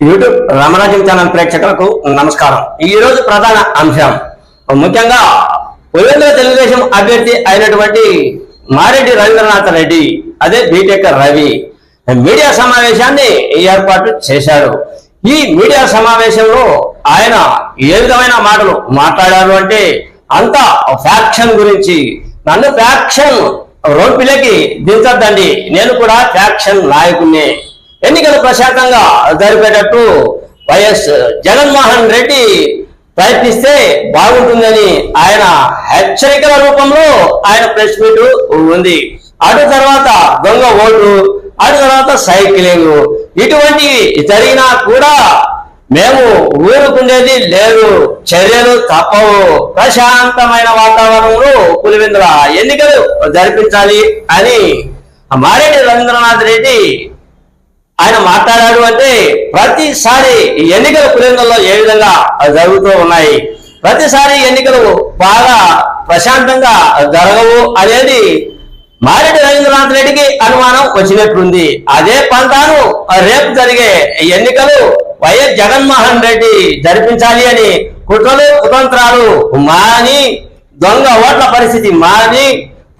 YouTube రామరాజ్యం channel ప్రేక్షకులకు నమస్కారం. ఈ రోజు ప్రధాన అంశం. ముఖ్యంగా పులివెందుల తెలుగుదేశం అభ్యర్థి అయినటువంటి మారెడ్డి రవీంద్రనాథ్ రెడ్డి అదే బీటెక్ రవి మీడియా సమావేశాన్ని ఏర్పాటు చేశారు. ఈ మీడియా సమావేశంలో ఆయన ఏ విధమైన మాటలు మాట్లాడారు అంటే అంతా ఫ్యాక్షన్ గురించి. నన్ను ఫ్యాక్షన్ రోడ్పిల్లకి దించద్దండి. నేను కూడా ఫ్యాక్షన్ నాయకుడినే. ఎన్నికలు ప్రశాంతంగా జరిపేటట్టు వైఎస్ జగన్మోహన్ రెడ్డి ప్రయత్నిస్తే బాగుంటుందని ఆయన హెచ్చరికల రూపంలో ఆయన ప్రెస్ మీట్ ఉంది. అటు తర్వాత దొంగ ఓటు అటు తర్వాత సైక్లింగ్. ఇటువంటివి జరిగినా కూడా మేము ఊరుకుండేది లేదు. చర్యలు తప్పవు. ప్రశాంతమైన వాతావరణంలో పులివెందుల ఎన్నికలు జరిపించాలి అని మారేటి రవీంద్రనాథ్ రెడ్డి ఆయన మాట్లాడాడు అంటే ప్రతిసారి ఎన్నికల పులివెందుల్లో ఏ విధంగా జరుగుతూ ఉన్నాయి? ప్రతిసారి ఎన్నికలు బాగా ప్రశాంతంగా జరగవు అనేది మారెడ్డి రవీంద్రనాథ్ రెడ్డికి అనుమానం వచ్చినట్లుంది. అదే పంతాను రేపు జరిగే ఎన్నికలు వైఎస్ జగన్మోహన్ రెడ్డి జరిపించాలి అని కుట్రలు కుతంత్రాలు మాని దొంగ ఓట్ల పరిస్థితి మాని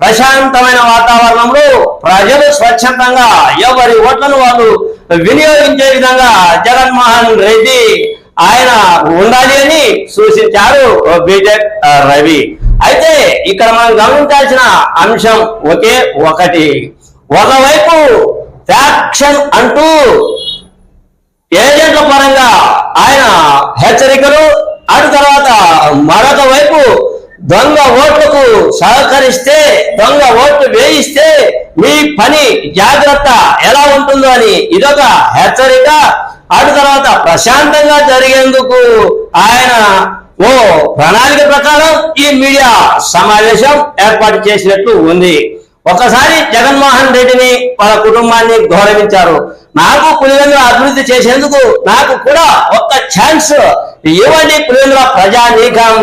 ప్రశాంతమైన వాతావరణంలో ప్రజలు స్వచ్ఛందంగా ఎవరి ఓట్లను వాళ్ళు వినియోగించే విధంగా జగన్మోహన్ రెడ్డి ఆయన ఉండాలి అని సూచించారు బీటెక్ రవి. అయితే ఇక్కడ మనం గమనించాల్సిన అంశం ఒకే ఒకటి. ఒకవైపు ఫ్యాక్షన్ అంటూ ఏజెంట్ల పరంగా ఆయన హెచ్చరికలు అటు తర్వాత మరొక వైపు దొంగ ఓట్లకు సహకరిస్తే దొంగ ఓట్లు వేయిస్తే మీ పని జాగ్రత్త ఎలా ఉంటుందో అని ఇదొక హెచ్చరిక. అటు తర్వాత ప్రశాంతంగా జరిగేందుకు ఆయన ఓ ప్రణాళిక ప్రకారం ఈ మీడియా సమావేశం ఏర్పాటు చేసినట్లు ఉంది. ఒకసారి జగన్మోహన్ రెడ్డిని వాళ్ళ కుటుంబాన్ని గౌరవించారు. నాకు పులివెందుల అభివృద్ధి చేసేందుకు నాకు కూడా ఒక్క ఛాన్స్ ఇవ్వండి పులివెందుల ప్రజానీకం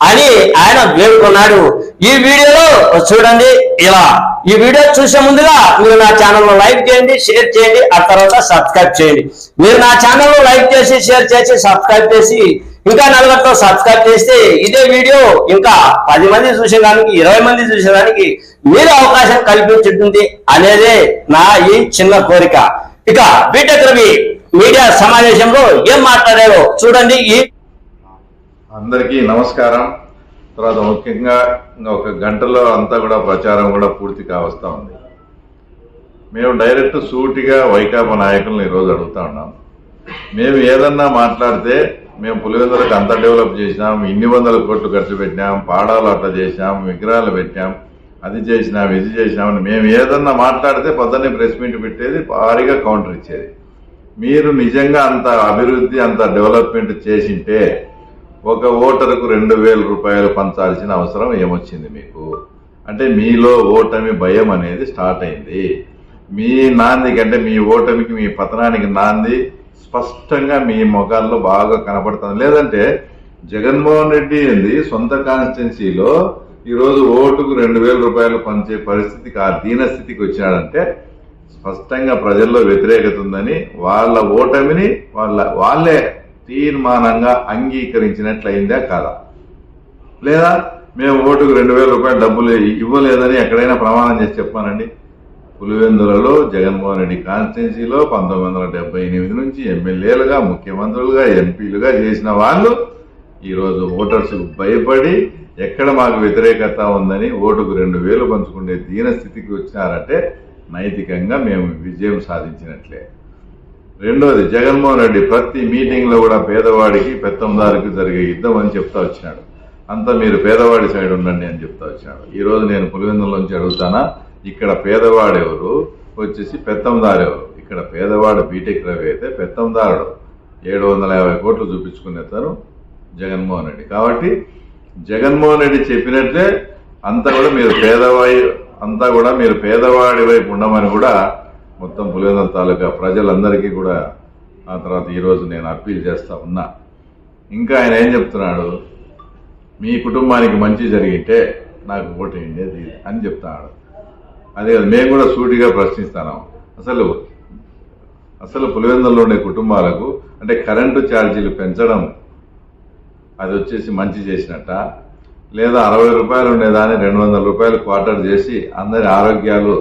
అని ఆయన వేడుకున్నాడు. ఈ వీడియోలో చూడండి ఇలా. ఈ వీడియో చూసే ముందుగా మీరు నా ఛానల్లో లైక్ చేయండి షేర్ చేయండి ఆ తర్వాత సబ్స్క్రైబ్ చేయండి. మీరు నా ఛానల్లో లైక్ చేసి షేర్ చేసి సబ్స్క్రైబ్ చేసి ఇంకా నలుగురితో సబ్స్క్రైబ్ చేస్తే ఇదే వీడియో ఇంకా పది మంది చూసేదానికి ఇరవై మంది చూసేదానికి మీరు అవకాశం కల్పించుంటుంది అనేదే నా ఈ చిన్న కోరిక. ఇక బీటెక్ రవి మీడియా సమావేశంలో ఏం మాట్లాడారో చూడండి ఈ అందరికీ నమస్కారం. తర్వాత ముఖ్యంగా ఇంకా ఒక గంటలో అంతా కూడా ప్రచారం కూడా పూర్తి కావస్తా ఉంది. మేము డైరెక్ట్ సూటిగా వైకాపా నాయకులను ఈరోజు అడుగుతా ఉన్నాం. మేము ఏదన్నా మాట్లాడితే మేము పులివెందులకు అంత డెవలప్ చేసినాం ఇన్ని వందల కోట్లు ఖర్చు పెట్టినాం పాడాలు అట్లా చేసినాం విగ్రహాలు పెట్టాం అది చేసినాం ఇది చేసినామని మేము ఏదన్నా మాట్లాడితే పొద్దున్నే ప్రెస్ మీట్ పెట్టేది భారీగా కౌంటర్ ఇచ్చేది. మీరు నిజంగా అంత అభివృద్ధి అంత డెవలప్మెంట్ చేసింటే ఒక ఓటరుకు రెండు వేల రూపాయలు పంచాల్సిన అవసరం ఏమొచ్చింది మీకు? అంటే మీలో ఓటమి భయం అనేది స్టార్ట్ అయింది. మీ నాందికి అంటే మీ ఓటమికి మీ పతనానికి నాంది స్పష్టంగా మీ ముఖాల్లో బాగా కనపడుతుంది. లేదంటే జగన్మోహన్ రెడ్డి ఏంది? సొంత కాన్స్టిట్యున్సీలో ఈరోజు ఓటుకు రెండు వేల రూపాయలు పంచే పరిస్థితికి ఆ దీనస్థితికి వచ్చినాడంటే స్పష్టంగా ప్రజల్లో వ్యతిరేకత ఉందని వాళ్ళ ఓటమిని వాళ్ళ వాళ్ళే తీర్మానంగా అంగీకరించినట్లయిందా కాదా? లేదా మేము ఓటుకు రెండు వేల రూపాయలు డబ్బులు ఇవ్వలేదని ఎక్కడైనా ప్రమాణం చేసి చెప్పానండి. పులివెందులలో జగన్మోహన్ రెడ్డి కాన్స్టిట్యున్సీలో పంతొమ్మిది వందల డెబ్బై ఎనిమిది నుంచి ఎమ్మెల్యేలుగా ముఖ్యమంత్రులుగా ఎంపీలుగా చేసిన వాళ్ళు ఈరోజు ఓటర్స్ భయపడి ఎక్కడ మాకు వ్యతిరేకత ఉందని ఓటుకు రెండు వేలు పంచుకునే దీన స్థితికి వచ్చినారంటే నైతికంగా మేము విజయం సాధించినట్లే. రెండోది జగన్మోహన్ రెడ్డి ప్రతి మీటింగ్లో కూడా పేదవాడికి పెత్తందారికి జరిగే యుద్ధం అని చెప్తా వచ్చినాడు అంతా మీరు పేదవాడి సైడ్ ఉండండి అని చెప్తా వచ్చినాడు ఈ రోజు నేను పులివెందులోంచి అడుగుతానా? ఇక్కడ పేదవాడు ఎవరు వచ్చేసి పెత్తందారు ఎవరు ఇక్కడ పేదవాడు బీటెక్ రవి అయితే పెత్తందారుడు. ఏడు వందల యాభై కోట్లు చూపించుకునేతారు జగన్మోహన్ రెడ్డి. కాబట్టి జగన్మోహన్ రెడ్డి చెప్పినట్లే అంతా కూడా మీరు పేదవాయి అంతా కూడా మీరు పేదవాడి వైపు ఉండమని కూడా మొత్తం పులివెందుల తాలూకా ప్రజలందరికీ కూడా ఆ తర్వాత ఈరోజు నేను అప్పీల్ చేస్తా ఉన్నా. ఇంకా ఆయన ఏం చెప్తున్నాడు? మీ కుటుంబానికి మంచి జరిగితే నాకు ఓటేయండి అది అని చెప్తాడు అదే కదా మేము కూడా సూటిగా ప్రశ్నిస్తాను అసలు అసలు పులివెందుల్లో ఉండే కుటుంబాలకు అంటే కరెంటు ఛార్జీలు పెంచడం అది వచ్చేసి మంచి చేసినట్ట? లేదా అరవై రూపాయలు ఉండేదాన్ని రెండు వందల రూపాయలు క్వార్టర్ చేసి అందరి ఆరోగ్యాలు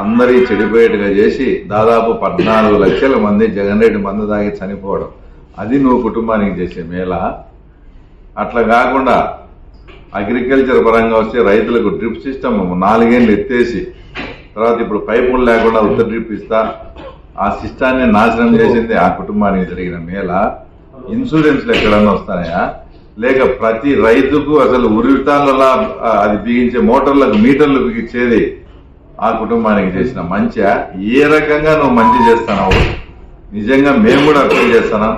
అందరి చెడిపోయేట్టుగా చేసి దాదాపు పద్నాలుగు లక్షల మంది జగన్ రెడ్డి మందు తాగి చనిపోవడం. అది నువ్వు కుటుంబానికి చేసే మేళ అట్లా కాకుండా అగ్రికల్చర్ పరంగా వస్తే రైతులకు డ్రిప్ సిస్టమ్ నాలుగేళ్ళు ఎత్తేసి తర్వాత ఇప్పుడు పైపులు లేకుండా ఉత్త డ్రిప్ ఇస్తా ఆ సిస్టాన్ని నాశనం చేసింది ఆ కుటుంబానికి జరిగిన మేళ ఇన్సూరెన్స్లు ఎక్కడన్నా వస్తాయా? లేక ప్రతి రైతుకు అసలు ఉరితాళ్ళలా అది బిగించే మోటార్లకు మీటర్లు బిగించేది ఆ కుటుంబానికి చేసిన మంచిగా ఏ రకంగా నువ్వు మంచి చేస్తున్నావు నిజంగా మేము కూడా అర్థం చేస్తున్నాం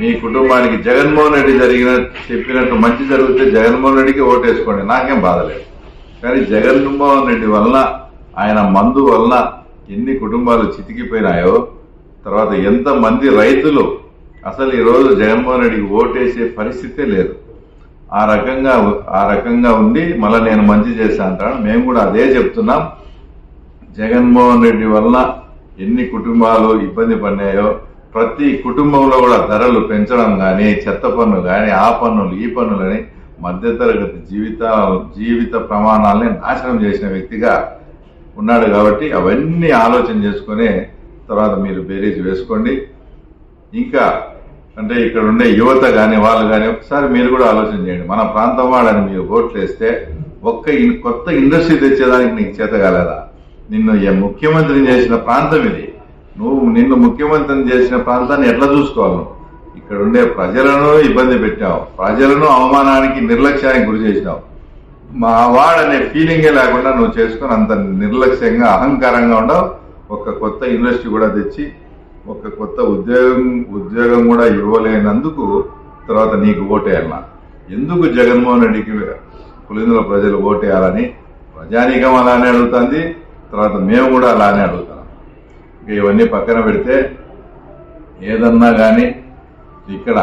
మీ కుటుంబానికి జగన్మోహన్ రెడ్డి జరిగిన చెప్పినట్టు మంచి జరిగితే జగన్మోహన్ రెడ్డికి ఓటేసుకోండి. నాకేం బాధలేదు కానీ జగన్మోహన్ రెడ్డి వలన ఆయన మందు వలన ఎన్ని కుటుంబాలు చితికిపోయినాయో తర్వాత ఎంతమంది రైతులు అసలు ఈ రోజు జగన్మోహన్ రెడ్డికి ఓటేసే పరిస్థితే లేదు. ఆ రకంగా ఆ రకంగా ఉండి మళ్ళీ నేను మంచి చేశాను అంటాను మేము కూడా అదే చెప్తున్నాం. జగన్మోహన్ రెడ్డి వలన ఎన్ని కుటుంబాలు ఇబ్బంది పడినాయో ప్రతి కుటుంబంలో కూడా ధరలు పెంచడం కానీ చెత్త పన్ను కానీ ఆ పన్నులు ఈ పన్నులని మధ్యతరగతి జీవిత జీవిత ప్రమాణాలని నాశనం చేసిన వ్యక్తిగా ఉన్నాడు కాబట్టి అవన్నీ ఆలోచన చేసుకుని తర్వాత మీరు బేరీజ్ వేసుకోండి. ఇంకా అంటే ఇక్కడ ఉండే యువత కానీ వాళ్ళు కానీ ఒకసారి మీరు కూడా ఆలోచన చేయండి. మన ప్రాంతం వాళ్ళని మీరు ఓట్లు వేస్తే ఒక్క కొత్త ఇండస్ట్రీ తెచ్చేదానికి నీకు చేత కాలేదా? నిన్ను ముఖ్యమంత్రిని చేసిన ప్రాంతం ఇది? నువ్వు నిన్ను ముఖ్యమంత్రిని చేసిన ప్రాంతాన్ని ఎట్లా చూసుకోవాలి నువ్వు? ఇక్కడ ఉండే ప్రజలను ఇబ్బంది పెట్టావు. ప్రజలను అవమానానికి నిర్లక్ష్యానికి గురి చేసినావు. మా వాడనే ఫీలింగే లేకుండా నువ్వు చేసుకొని అంత నిర్లక్ష్యంగా అహంకారంగా ఉండవు. ఒక కొత్త ఇండస్ట్రీ కూడా తెచ్చి ఒక కొత్త ఉద్యోగం ఉద్యోగం కూడా ఇవ్వలేనందుకు తర్వాత నీకు ఓటేయాలన్నా ఎందుకు జగన్మోహన్ రెడ్డికి పులిందుల ప్రజలు ఓటేయాలని ప్రజానీకం అలానే అడుగుతుంది. తర్వాత మేము కూడా అలానే అడుగుతున్నాం. ఇక ఇవన్నీ పక్కన పెడితే ఏదన్నా కానీ ఇక్కడ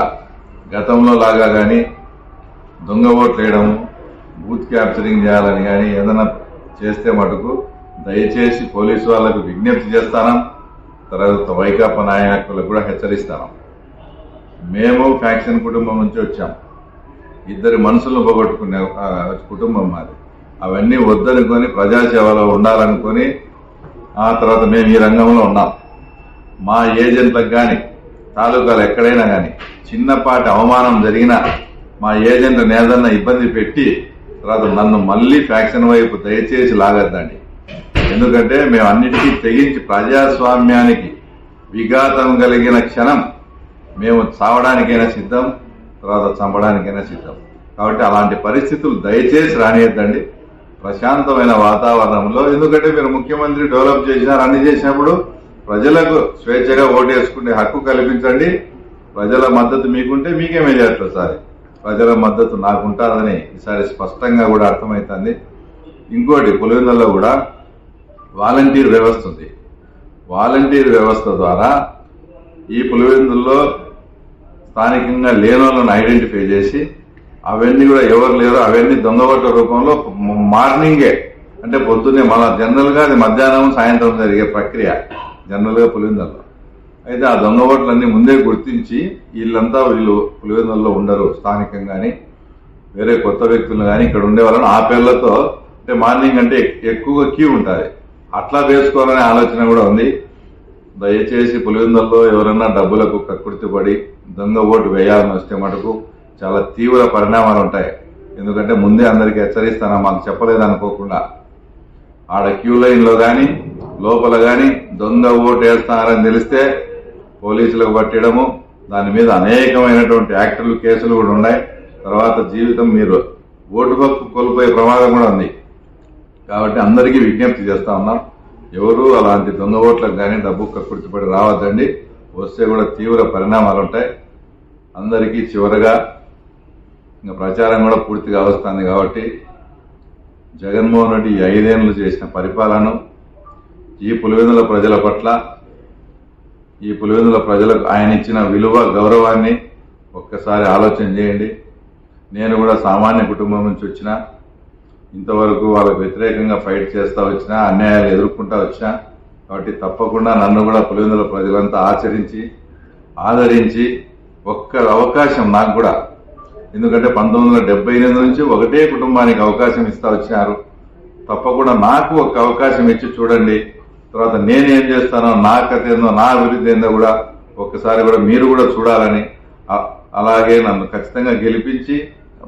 గతంలో లాగా కానీ దొంగ ఓట్లు వేయడం బూత్ క్యాప్చరింగ్ చేయాలని కానీ ఏదైనా చేస్తే మటుకు దయచేసి పోలీసు వాళ్ళకు విజ్ఞప్తి చేస్తాను. తర్వాత వైకాపా నాయకులకు కూడా హెచ్చరిస్తాను. మేము ఫ్యాక్షన్ కుటుంబం నుంచి వచ్చాం. ఇద్దరు మనుషులను పోగొట్టుకునే ఆ, కుటుంబం మాది. అవన్నీ వద్దనుకొని ప్రజాసేవలో ఉండాలనుకొని ఆ తర్వాత మేము ఈ రంగంలో ఉన్నాం. మా ఏజెంట్లకు కానీ తాలూకాలు ఎక్కడైనా కానీ చిన్నపాటి అవమానం జరిగినా మా ఏజెంట్ ఏదన్నా ఇబ్బంది పెట్టి తర్వాత నన్ను మళ్ళీ ఫ్యాక్షన్ వైపు దయచేసి లాగద్దండి. ఎందుకంటే మేము అన్నిటికీ తెగించి ప్రజాస్వామ్యానికి విఘాతం కలిగిన క్షణం మేము చావడానికైనా సిద్ధం తర్వాత చంపడానికైనా సిద్ధం. కాబట్టి అలాంటి పరిస్థితులు దయచేసి రానియద్దండి. ప్రశాంతమైన వాతావరణంలో. ఎందుకంటే మీరు ముఖ్యమంత్రి డెవలప్ చేసినారు అన్ని చేసినప్పుడు ప్రజలకు స్వేచ్ఛగా ఓటు వేసుకునే హక్కు కల్పించండి. ప్రజల మద్దతు మీకుంటే మీకే మెజార్టీ సార్ ప్రజల మద్దతు నాకుంటారని ఈసారి స్పష్టంగా కూడా అర్థమవుతుంది. ఇంకోటి పులివెందుల్లో కూడా వాలంటీర్ వ్యవస్థ ఉంది. వాలంటీర్ వ్యవస్థ ద్వారా ఈ పులివెందుల్లో స్థానికంగా లేనోళ్ళను ఐడెంటిఫై చేసి అవన్నీ కూడా ఎవరు లేరో. అవన్నీ దొంగబట్ట రూపంలో మార్నింగే. అంటే పొద్దున్నే మన జనరల్గా అది మధ్యాహ్నం సాయంత్రం జరిగే ప్రక్రియ. జనరల్గా అయితే ఆ దొంగబట్లన్నీ ముందే గుర్తించి వీళ్ళంతా వీళ్ళు పులివెందుల్లో ఉండరు స్థానికంగాని. వేరే కొత్త వ్యక్తులు కానీ ఇక్కడ ఉండే వాళ్ళని ఆ పేర్లతో అంటే మార్నింగ్ అంటే ఎక్కువగా క్యూ ఉంటుంది. అట్లా వేసుకోవాలనే ఆలోచన కూడా ఉంది. దయచేసి పులివెందుల్లో ఎవరన్నా డబ్బులకు కక్కుర్తి పడి దొంగ ఓటు వేయాలని వస్తే మటుకు చాలా తీవ్ర పరిణామాలు ఉంటాయి. ఎందుకంటే ముందే అందరికీ హెచ్చరిస్తానా మాకు చెప్పలేదు అనుకోకుండా. ఆడ క్యూ లైన్లో కానీ లోపల కానీ దొంగ ఓటు వేస్తారని తెలిస్తే పోలీసులకు పట్టడము దాని మీద అనేకమైనటువంటి యాక్టర్లు కేసులు కూడా ఉన్నాయి. తర్వాత జీవితం మీరు ఓటు హక్కు కోల్పోయే ప్రమాదం కూడా ఉంది. కాబట్టి అందరికీ విజ్ఞప్తి చేస్తా ఉన్నాం. ఎవరు అలాంటి దొంగ ఓట్లకు కానీ డబ్బు కక్కుర్చిపడి రావద్దండి. వస్తే కూడా తీవ్ర పరిణామాలు ఉంటాయి. అందరికీ చివరగా ఇంకా ప్రచారం కూడా పూర్తిగా వస్తుంది కాబట్టి జగన్మోహన్ రెడ్డి ఈ ఐదేళ్ళు చేసిన పరిపాలన ఈ పులివెందుల ప్రజల పట్ల ఈ పులివెందుల ప్రజలకు ఆయన ఇచ్చిన విలువ గౌరవాన్ని ఒక్కసారి ఆలోచన చేయండి. నేను కూడా సామాన్య కుటుంబం నుంచి వచ్చిన ఇంతవరకు వాళ్ళకు వ్యతిరేకంగా ఫైట్ చేస్తూ వచ్చినా అన్యాయాలు ఎదుర్కొంటూ వచ్చిన కాబట్టి తప్పకుండా నన్ను కూడా పులివెందుల ప్రజలంతా ఆచరించి ఆదరించి ఒక్క అవకాశం నాకు కూడా ఎందుకంటే పంతొమ్మిది వందల డెబ్బై ఎనిమిది నుంచి ఒకటే కుటుంబానికి అవకాశం ఇస్తా వచ్చినారు. తప్పకుండా నాకు ఒక అవకాశం ఇచ్చి చూడండి. తర్వాత నేనేం చేస్తానో నా కథ ఏందో నా అభివృద్ధి ఏందో కూడా ఒక్కసారి కూడా మీరు కూడా చూడాలని అలాగే నన్ను ఖచ్చితంగా గెలిపించి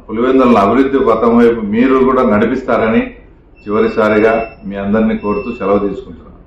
పులివెందుల అభివృద్ధి పథం వైపు మీరు కూడా నడిపిస్తారని చివరిసారిగా మీ అందరినీ కోరుతూ సెలవు తీసుకుంటున్నాను.